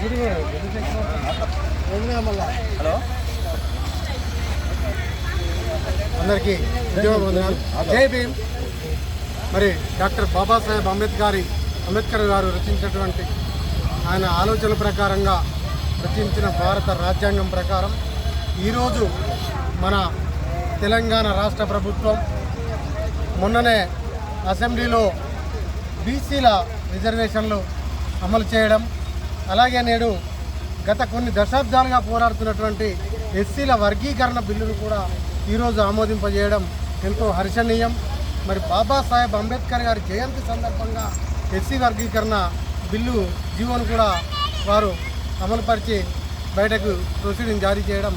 Hello అందరికీ ఉద్యోగ వందనాలు జై భీమ్. మరి డాక్టర్ బాబాసాహెబ్ అంబేద్కర్ అంబేద్కర్ గారు రచించినటువంటి ఆయన ఆలోచనల ప్రకారంగా రచించిన భారత రాజ్యాంగం ప్రకారం ఈరోజు మన తెలంగాణ రాష్ట్ర ప్రభుత్వం మొన్ననే అసెంబ్లీలో బీసీల రిజర్వేషన్లు అమలు చేయడం అలాగే నేడు గత కొన్ని దశాబ్దాలుగా పోరాడుతున్నటువంటి ఎస్సీల వర్గీకరణ బిల్లును కూడా ఈరోజు ఆమోదింపజేయడం ఎంతో హర్షణీయం. మరి బాబాసాహెబ్ అంబేద్కర్ గారి జయంతి సందర్భంగా ఎస్సీ వర్గీకరణ బిల్లు జీవోను కూడా వారు అమలుపరిచి బయటకు ప్రొసీడింగ్ జారీ చేయడం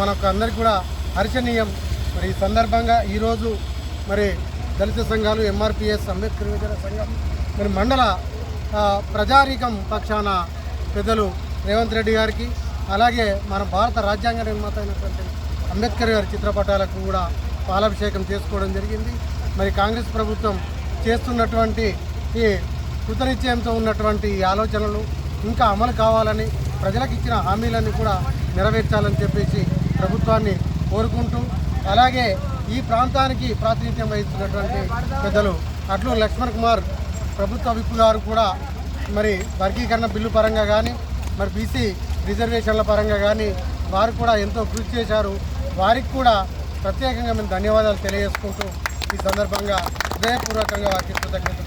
మనకు అందరికీ కూడా హర్షణీయం. మరి ఈ సందర్భంగా ఈరోజు మరి దళిత సంఘాలు ఎంఆర్పిఎస్ అంబేద్కర్ విద్యాల సంఘం మరి మండల ప్రజారీకం పక్షాన పెద్దలు రేవంత్ రెడ్డి గారికి అలాగే మన భారత రాజ్యాంగ నిర్మాత అయినటువంటి అంబేద్కర్ గారి చిత్రపటాలకు కూడా పాలాభిషేకం చేసుకోవడం జరిగింది. మరి కాంగ్రెస్ ప్రభుత్వం చేస్తున్నటువంటి ఈ కృతనిశ్చయంతో ఉన్నటువంటి ఈ ఆలోచనలు ఇంకా అమలు కావాలని ప్రజలకు ఇచ్చిన హామీలన్నీ కూడా నెరవేర్చాలని చెప్పేసి ప్రభుత్వాన్ని కోరుకుంటూ అలాగే ఈ ప్రాంతానికి ప్రాతినిధ్యం వహిస్తున్నటువంటి పెద్దలు అట్లు లక్ష్మణ్ కుమార్ ప్రభుత్వ విప్ గారు కూడా మరి వర్గీకరణ బిల్లు పరంగా కానీ మరి బీసీ రిజర్వేషన్ల పరంగా కానీ వారు కూడా ఎంతో కృషి చేశారు. వారికి కూడా ప్రత్యేకంగా మేము ధన్యవాదాలు తెలియజేసుకుంటూ ఈ సందర్భంగా హృదయపూర్వకంగా వారికి కృతజ్ఞతలు